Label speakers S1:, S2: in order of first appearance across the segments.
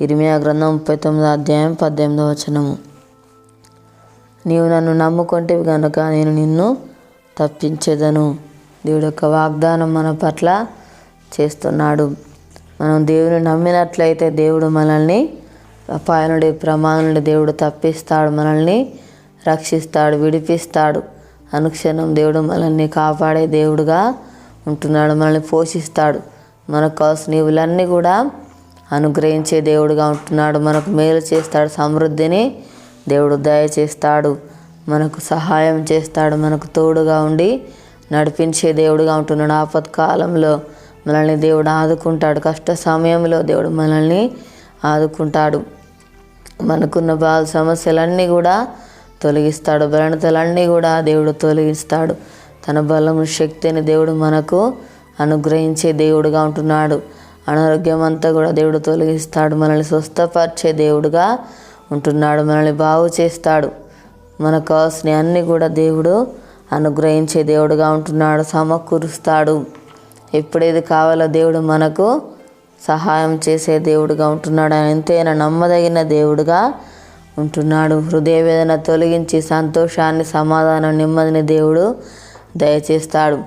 S1: ఇరిమియా గ్రంథం ముప్పై తొమ్మిదో అధ్యాయం పద్దెనిమిదో వచనము. నీవు నన్ను నమ్ముకుంటేవి కనుక నేను నిన్ను తప్పించేదను. దేవుడు యొక్క వాగ్దానం మన పట్ల చేస్తున్నాడు. మనం దేవుని నమ్మినట్లయితే దేవుడు మనల్ని అపాయ నుండి ప్రమాదం నుండి దేవుడు తప్పిస్తాడు మనల్ని రక్షిస్తాడు విడిపిస్తాడు. అనుక్షణం దేవుడు మనల్ని కాపాడే దేవుడుగా ఉంటున్నాడు మనల్ని పోషిస్తాడు. మనకు కావాల్సిన ఇవులన్నీ కూడా అనుగ్రహించే దేవుడుగా ఉంటున్నాడు. మనకు మేలు చేస్తాడు. సమృద్ధిని దేవుడు దయచేస్తాడు. మనకు సహాయం చేస్తాడు. మనకు తోడుగా ఉండి నడిపించే దేవుడుగా ఉంటున్నాడు. ఆపత్కాలంలో మనల్ని దేవుడు ఆదుకుంటాడు. కష్ట సమయంలో దేవుడు మనల్ని ఆదుకుంటాడు. మనకున్న బాధ సమస్యలన్నీ కూడా తొలగిస్తాడు. బలనతలన్నీ కూడా దేవుడు తొలగిస్తాడు. తన బలము శక్తిని దేవుడు మనకు అనుగ్రహించే దేవుడుగా ఉంటున్నాడు. అనారోగ్యం అంతా కూడా దేవుడు తొలగిస్తాడు మనల్ని స్వస్థపరిచే దేవుడుగా ఉంటున్నాడు మనల్ని బాగు చేస్తాడు. మనకు కావాల్సిన అన్నీ కూడా దేవుడు అనుగ్రహించే దేవుడుగా ఉంటున్నాడు సమకూరుస్తాడు. ఎప్పుడేది కావాలో దేవుడు మనకు సహాయం చేసే దేవుడుగా ఉంటున్నాడు. ఆయన ఎంతైనా నమ్మదగిన దేవుడుగా ఉంటున్నాడు. హృదయవేదన తొలగించి సంతోషాన్ని సమాధానం నెమ్మదిని దేవుడు దయచేస్తాడు.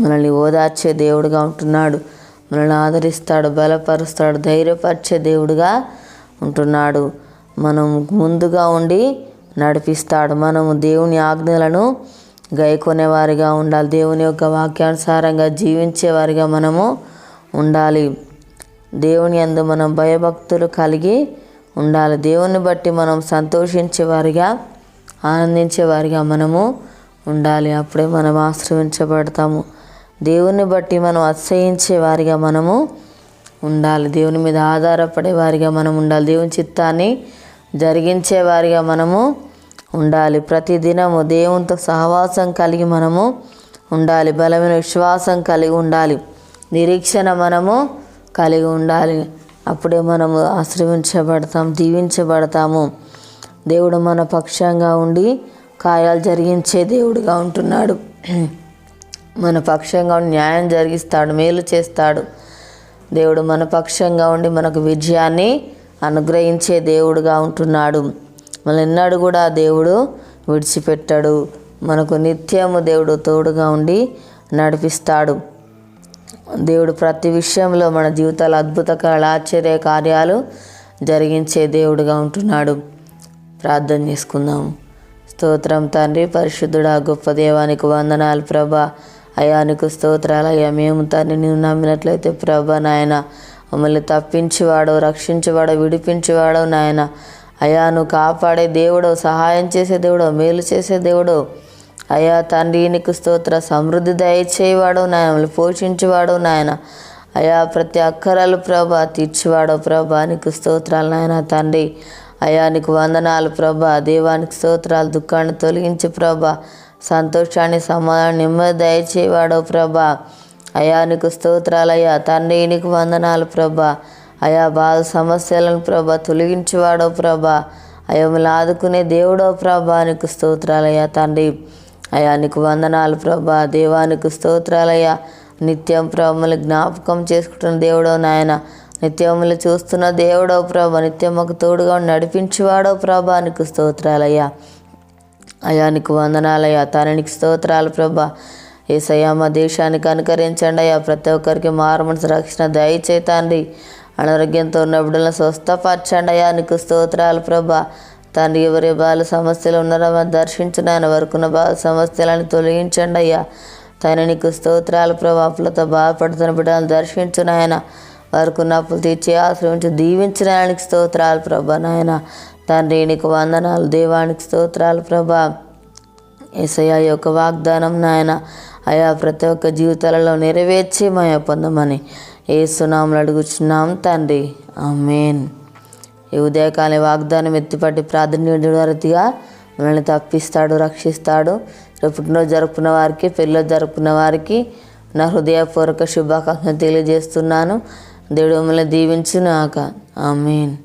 S1: మనల్ని ఓదార్చే దేవుడుగా ఉంటున్నాడు. మనల్ని ఆదరిస్తాడు బలపరుస్తాడు ధైర్యపరిచే దేవుడుగా ఉంటున్నాడు. మనం ముందుగా ఉండి నడిపిస్తాడు. మనము దేవుని ఆజ్ఞలను గైకొనేవారిగా ఉండాలి. దేవుని యొక్క వాక్యానుసారంగా జీవించేవారిగా మనము ఉండాలి. దేవుని అందు మనం భయభక్తులు కలిగి ఉండాలి. దేవుని బట్టి మనం సంతోషించేవారిగా ఆనందించేవారిగా మనము ఉండాలి. అప్పుడే మనం ఆశ్రయించబడతాము. దేవుని బట్టి మనం అతిశయించే వారిగా మనము ఉండాలి. దేవుని మీద ఆధారపడే వారిగా మనం ఉండాలి. దేవుని చిత్తాన్ని జరిగించే వారిగా మనము ఉండాలి. ప్రతిదినము దేవునితో సహవాసం కలిగి మనము ఉండాలి. బలమైన విశ్వాసం కలిగి ఉండాలి. నిరీక్షణ మనము కలిగి ఉండాలి. అప్పుడే మనము ఆశ్రయించబడతాం దీవించబడతాము. దేవుడు మన పక్షంగా ఉండి కార్యాలు జరిగించే దేవుడుగా ఉంటున్నాడు. మన పక్షంగా ఉండి న్యాయం జరిగిస్తాడు మేలు చేస్తాడు. దేవుడు మన పక్షంగా ఉండి మనకు విజయాన్ని అనుగ్రహించే దేవుడుగా ఉంటున్నాడు. మన ఎన్నడూ కూడా దేవుడు విడిచిపెట్టాడు. మనకు నిత్యము దేవుడు తోడుగా ఉండి నడిపిస్తాడు. దేవుడు ప్రతి విషయంలో మన జీవితాల అద్భుత ఆశ్చర్య కార్యాలు జరిగించే దేవుడుగా ఉంటున్నాడు. ప్రార్థన చేసుకుందాం. స్తోత్రం తండ్రి పరిశుద్ధుడా గొప్ప దేవానికి వందనాలు ప్రభా. అయానికి స్తోత్రాలు. అయ్యా మేము తండ్రి నువ్వు నమ్మినట్లయితే ప్రభ నాయన మమ్మల్ని తప్పించేవాడు రక్షించేవాడు విడిపించేవాడో నాయన. అయ్యా నువ్వు కాపాడే దేవుడో సహాయం చేసే దేవుడో మేలు చేసే దేవుడో అయ్యా తండ్రి నీకు స్తోత్ర సమృద్ధి దయచేవాడు నాయన మమ్మల్ని పోషించేవాడు నాయన. అయా ప్రతి అక్కరాలు ప్రభా తీర్చివాడు ప్రభా నీకు స్తోత్రాలు నాయన తండ్రి. అయా నీకు వందనాలు ప్రభా దేవానికి స్తోత్రాలు దుఃఖాన్ని తొలగించి ప్రభా. సంతోషాన్ని సమాధానం నెమ్మది దయచేవాడో ప్రభా. అయా నీకు స్తోత్రాలయ్యా తండ్రి నీకు వందనాలు ప్రభా. అయా బాధ సమస్యలను ప్రభ తొలగించేవాడో ప్రభా. అయా మిమ్మల్ని ఆదుకునే దేవుడో ప్రభా. నీకు స్తోత్రాలయ్యా తండ్రి. అయా నీకు వందనాలు ప్రభా. దేవానికి స్తోత్రాలయ్యా నిత్యం ప్రభుల జ్ఞాపకం చేసుకుంటున్న దేవుడో నాయన. నిత్యములు చూస్తున్న దేవుడో ప్రభా. నిత్యం మాకు తోడుగా నడిపించేవాడో ప్రభా. నీకు స్తోత్రాలయ్యా అయా నీకు వందనాలయ్యా తననికి స్తోత్రాలు ప్రభా. ఏసయ్యా మా దేశానికి అనుకరించండి అయ్యా. ప్రతి ఒక్కరికి మారుమనసు రక్షణ దయచేతండి అనారోగ్యంతో ఉన్న బిడ్డలను స్వస్థపరచండి అయ్యా. నీకు స్తోత్రాలు ప్రభా. తండ్రి ఎవరి బాల సమస్యలు ఉన్నారో దర్శించిన ఆయన వరకున్న బాల సమస్యలను తొలగించండి అయ్యా. తన నీకు స్తోత్రాలు ప్రభా. అప్పులతో బాధపడుతున్న బిడ్డలను దర్శించిన ఆయన. వారికి ఉన్న అప్పులు తీర్చి ఆశ్రమించి దీవించిన స్తోత్రాలు ప్రభా నాయన. తండ్రి నీకు వందనాలు. దేవానికి స్తోత్రాలు ప్రభా. ఏసయ్య యొక్క వాగ్దానం నాయన అయా ప్రతి ఒక్క జీవితాలలో నెరవేర్చి మాయ పొందమని ఏ సునాములు అడుగుచున్నాం తండ్రి. ఆమెన్. ఈ ఉదయకాలే వాగ్దానం ఎత్తిపట్టి ప్రాధాన్యతగా మనల్ని తప్పిస్తాడు రక్షిస్తాడు. రేపు పుట్టినరోజు జరుపుకున్న వారికి పెళ్ళి జరుపుకున్న వారికి నా హృదయపూర్వక శుభాకాంక్షలు తెలియజేస్తున్నాను. దేవుడు మిమ్మల్ని దీవించునాక ఆమెన్.